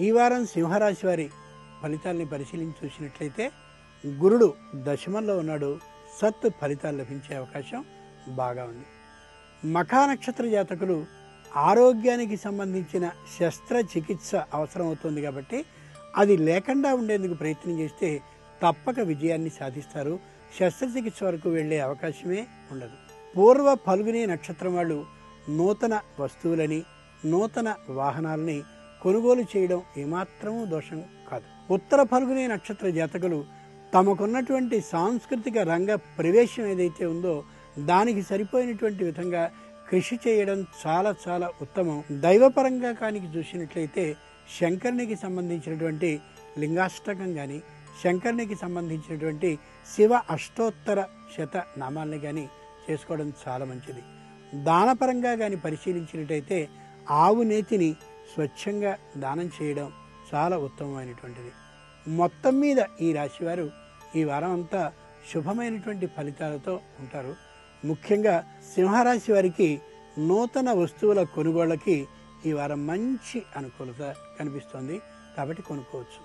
ఈ వారం సింహరాశి వారి ఫలితాల్ని పరిశీలించి చూసినట్లయితే గురుడు దశమంలో ఉన్నాడు. సత్ ఫలితాలు లభించే అవకాశం బాగా ఉంది. మఖా నక్షత్ర జాతకులు ఆరోగ్యానికి సంబంధించిన శస్త్రచికిత్స అవసరం అవుతుంది కాబట్టి అది లేకుండా ఉండేందుకు ప్రయత్నం చేస్తే తప్పక విజయాన్ని సాధిస్తారు. శస్త్రచికిత్స వరకు వెళ్ళే అవకాశమే ఉండదు. పూర్వ పలుగునే నక్షత్రం వాళ్ళు నూతన వస్తువులని నూతన వాహనాలని కొనుగోలు చేయడం ఏమాత్రమూ దోషం కాదు. ఉత్తర ఫల్గుని నక్షత్ర జాతకులు తమకున్నటువంటి సాంస్కృతిక రంగ ప్రవేశం ఏదైతే ఉందో దానికి సరిపోయినటువంటి విధంగా కృషి చేయడం చాలా చాలా ఉత్తమం. దైవపరంగా కానికి చూసినట్లయితే శంకరునికి సంబంధించినటువంటి లింగాష్టకం కానీ శంకరునికి సంబంధించినటువంటి శివ అష్టోత్తర శత నామాల్ని కానీ చేసుకోవడం చాలా మంచిది. దానపరంగా కానీ పరిశీలించినట్టయితే ఆవు నేతిని స్వచ్ఛంగా దానం చేయడం చాలా ఉత్తమమైనటువంటిది. మొత్తం మీద ఈ రాశివారు ఈ వారం అంతా శుభమైనటువంటి ఫలితాలతో ఉంటారు. ముఖ్యంగా సింహరాశి వారికి నూతన వస్తువుల కొనుగోళ్ళకి ఈ వారం మంచి అనుకూలత కనిపిస్తోంది. కాబట్టి కొనుక్కోవచ్చు.